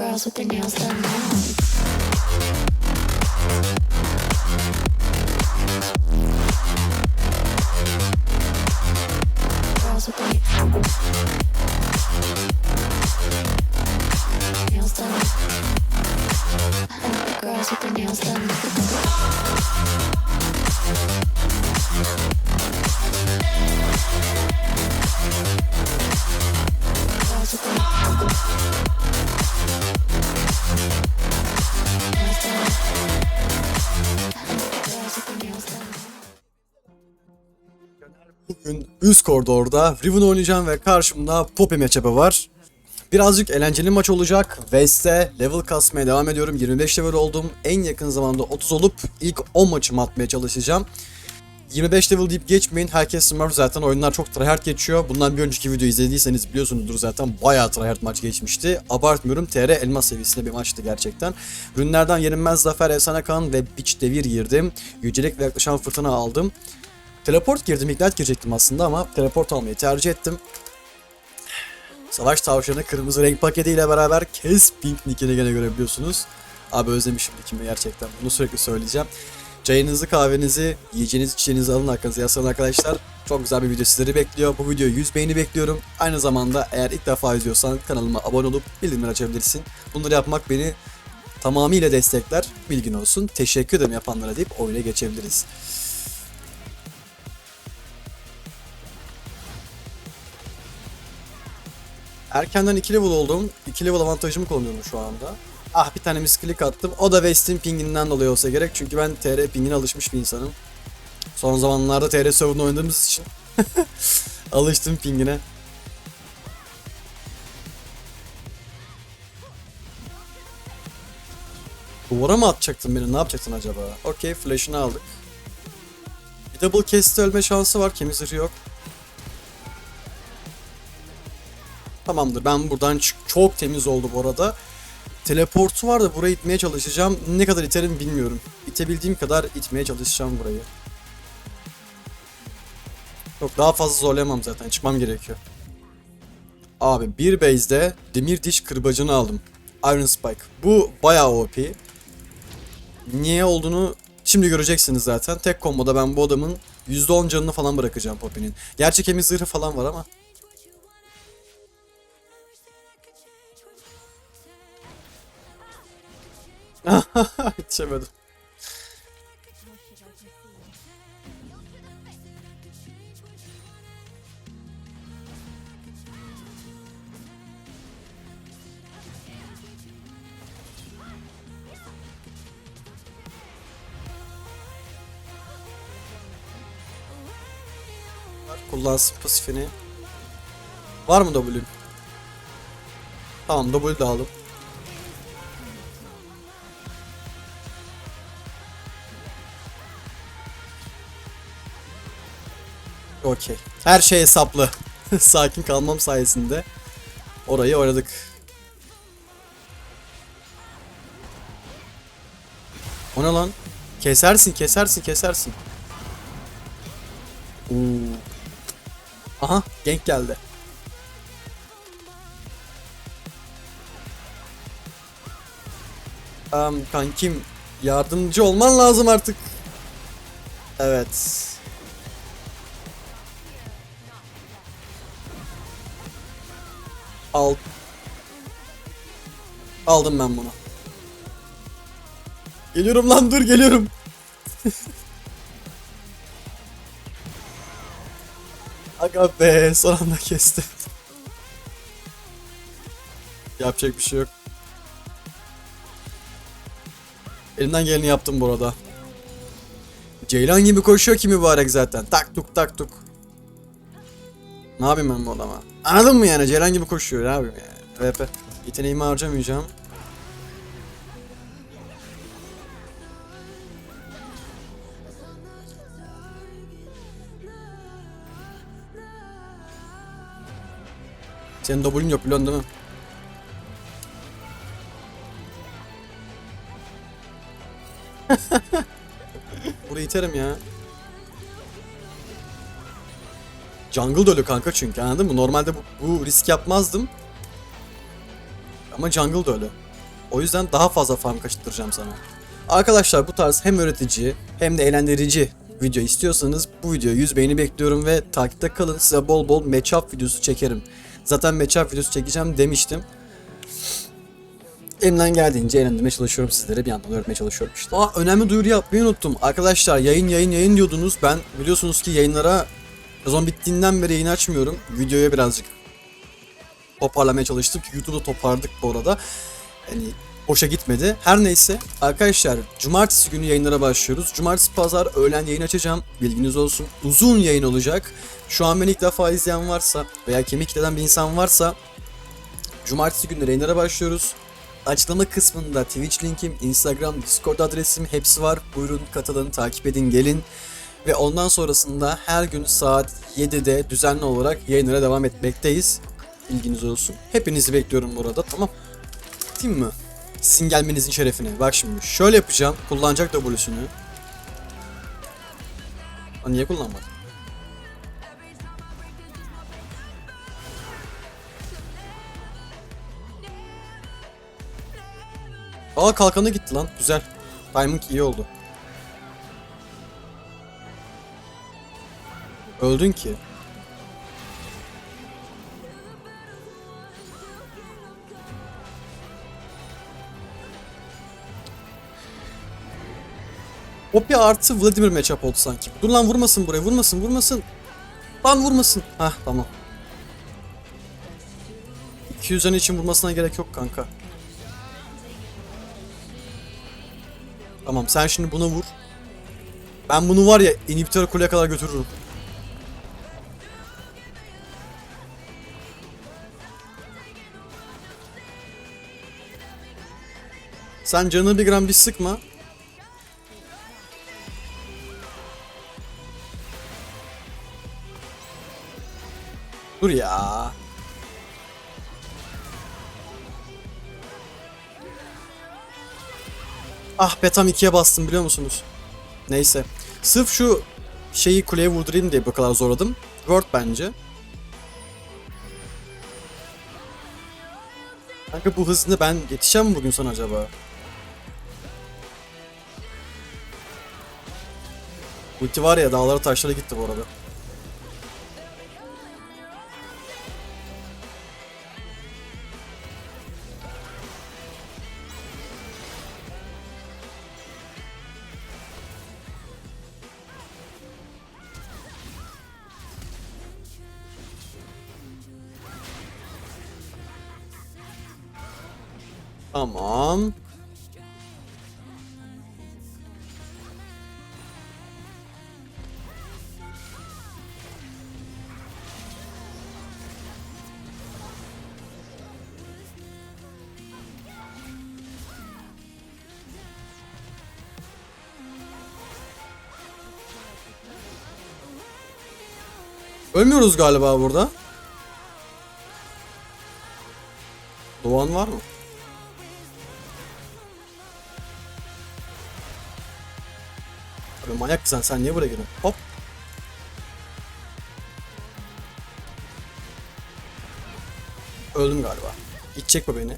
girls with their nails done now. Girls with their nails done. Girls with their nails done. Bugün üst koridorda Riven oynayacağım ve karşımda Poppy matchup'ı var. Birazcık eğlenceli maç olacak. West'te level kasmaya devam ediyorum. 25 level oldum. En yakın zamanda 30 olup ilk 10 maçımı atmaya çalışacağım. 25 level deyip geçmeyin. Herkes Smurf zaten oyunlar çok tryhard geçiyor. Bundan bir önceki videoyu izlediyseniz biliyorsunuzdur zaten bayağı tryhard maç geçmişti. Abartmıyorum TR elmas seviyesinde bir maçtı gerçekten. Ürünlerden yenilmez zafer efsane kan ve biç devir girdim. Yücelik ve yaklaşan fırtına aldım. Teleport girdim, ignite girecektim aslında ama teleport almayı tercih ettim. Savaş tavşanı kırmızı renk paketiyle beraber kes pink nickini gene görebiliyorsunuz. Abi özlemişim nickimi gerçekten. Bunu sürekli söyleyeceğim. Çayınızı, kahvenizi, yiyeceğinizi, içeceğinizi alın arkanıza yaslanın arkadaşlar. Çok güzel bir video sizleri bekliyor. Bu videoyu 100 beğeni bekliyorum. Aynı zamanda eğer ilk defa izliyorsan kanalıma abone olup bildirimleri açabilirsin. Bunları yapmak beni tamamıyla destekler. Bilgin olsun. Teşekkür ederim yapanlara deyip oyuna geçebiliriz. Erkenden 2 level oldum. 2 level avantajımı kullanıyorum şu anda. Ah bir tane misklik attım. O da West'in pinginden dolayı olsa gerek. Çünkü ben TR pingine alışmış bir insanım. Son zamanlarda TR server'ını oynadığımız için alıştım pingine. Duvara mı atacaktın beni? Ne yapacaktın acaba? Okey flash'ını aldık. Bir double cast'te ölme şansı var. Kemiz zırhı yok. Tamamdır ben buradan çık. Çok temiz oldu bu arada. Teleportu var da burayı itmeye çalışacağım. Ne kadar iterim bilmiyorum. İtebildiğim kadar itmeye çalışacağım burayı. Yok daha fazla zorlayamam zaten. Çıkmam gerekiyor. Abi bir base'de demir diş kırbacını aldım. Iron Spike. Bu bayağı OP. Niye olduğunu şimdi göreceksiniz zaten. Tek komboda ben bu adamın %10 canını falan bırakacağım Poppy'nin. Gerçi kemik zırhı falan var ama. Yetişemedim. Kullansın pasifini. Var mı W? Tamam W de aldım. Okey. Her şey hesaplı. Sakin kalmam sayesinde orayı oynadık. O ne lan? Kesersin, kesersin, kesersin. Oo. Aha, gank geldi. Tamam kankim, yardımcı olman lazım artık. Evet. Al. Aldım ben bunu. Geliyorum lan dur geliyorum. Aga be son anda kesti. Yapacak bir şey yok. Elimden geleni yaptım burada. Ceylan gibi koşuyor ki mübarek zaten. Tak tuk tak tuk. Ne yapayım ben bu adama? Anladın mı yani? Ceylan gibi koşuyor. Yapayım yani? VP. Yeteneğimi harcamayacağım. Senin W'un yok biliyorsun değil mi? Burayı iterim ya. Jungle da kanka çünkü anladın mı? Normalde bu, bu risk yapmazdım. Ama jungle da. O yüzden daha fazla farm kaçırtacağım sana. Arkadaşlar bu tarz hem öğretici hem de eğlendirici video istiyorsanız bu videoya 100 beğeni bekliyorum ve takipte kalın. Size bol bol matchup videosu çekerim. Zaten matchup videosu çekeceğim demiştim. Elimden geldiğince eğlendirmeye çalışıyorum sizlere bir yandan öğretmeye çalışıyorum işte. Aa önemli duyuru yapmayı unuttum. Arkadaşlar yayın yayın yayın diyordunuz. Ben biliyorsunuz ki yayınlara sezon bittiğinden beri yayın açmıyorum. Videoya birazcık toparlamaya çalıştık. YouTube'da toparladık bu arada. Yani boşa gitmedi. Her neyse arkadaşlar cumartesi günü yayınlara başlıyoruz. Cumartesi pazar öğlen yayın açacağım. Bilginiz olsun. Uzun yayın olacak. Şu an beni ilk defa izleyen varsa veya kemik kitleden bir insan varsa Cumartesi günleri yayınlara başlıyoruz. Açıklama kısmında Twitch linkim, Instagram, Discord adresim hepsi var. Buyurun katılın, takip edin, gelin. Ve ondan sonrasında her gün saat 7'de düzenli olarak yayınlara devam etmekteyiz. Bilginiz olsun. Hepinizi bekliyorum burada tamam. Değil mi? Sizin gelmenizin şerefine. Bak şimdi şöyle yapacağım. Kullanacak W'sünü. Aa, niye kullanmadı? Aa kalkanı gitti lan. Güzel. Timing iyi oldu. Öldün ki. Poppy artı Vladimir matchup oldu sanki. Dur lan vurmasın buraya vurmasın vurmasın. Lan vurmasın. Hah tamam. 200 canı için vurmasına gerek yok kanka. Tamam sen şimdi buna vur. Ben bunu var ya inhibitor kuleye kadar götürürüm. Sen canını bir gram bir sıkma. Dur ya. Ah be tam ikiye bastım biliyor musunuz? Neyse. Sırf şu şeyi kuleye vurdurayım diye bu kadar zorladım. Word bence. Kanka bu hızlı ben yetişeceğim mi bugün sana acaba? Ulti var ya dağlara taşlara gitti bu arada. Tamam. Ölmüyoruz galiba burada. Doğan var mı? Abi manyak mısın sen niye buraya giriyorsun? Hop. Öldüm galiba. İçecek mi beni?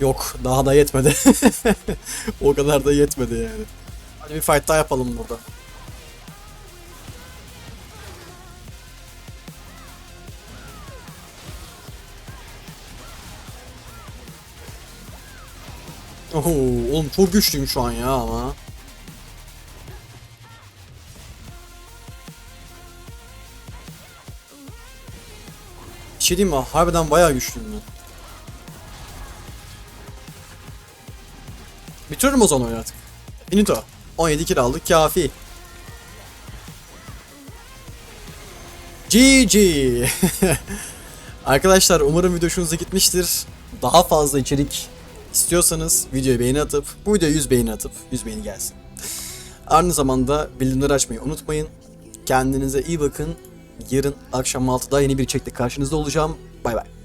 Yok daha da yetmedi. o kadar da yetmedi yani. Hadi bir fight daha yapalım burada. Oho, oğlum çok güçlüyüm şu an ya ama. Bir şey diyeyim mi? Harbiden bayağı güçlüyüm ben. Bitiririm o zaman artık. Finito. 17 kill aldık kafi. GG. Arkadaşlar umarım video hoşunuza gitmiştir. Daha fazla içerik istiyorsanız videoya beğeni atıp bu videoya 100 beğeni atıp 100 beğeni gelsin. Aynı zamanda bildirimleri açmayı unutmayın. Kendinize iyi bakın. Yarın akşam 6'da yeni bir çekti karşınızda olacağım. Bay bay.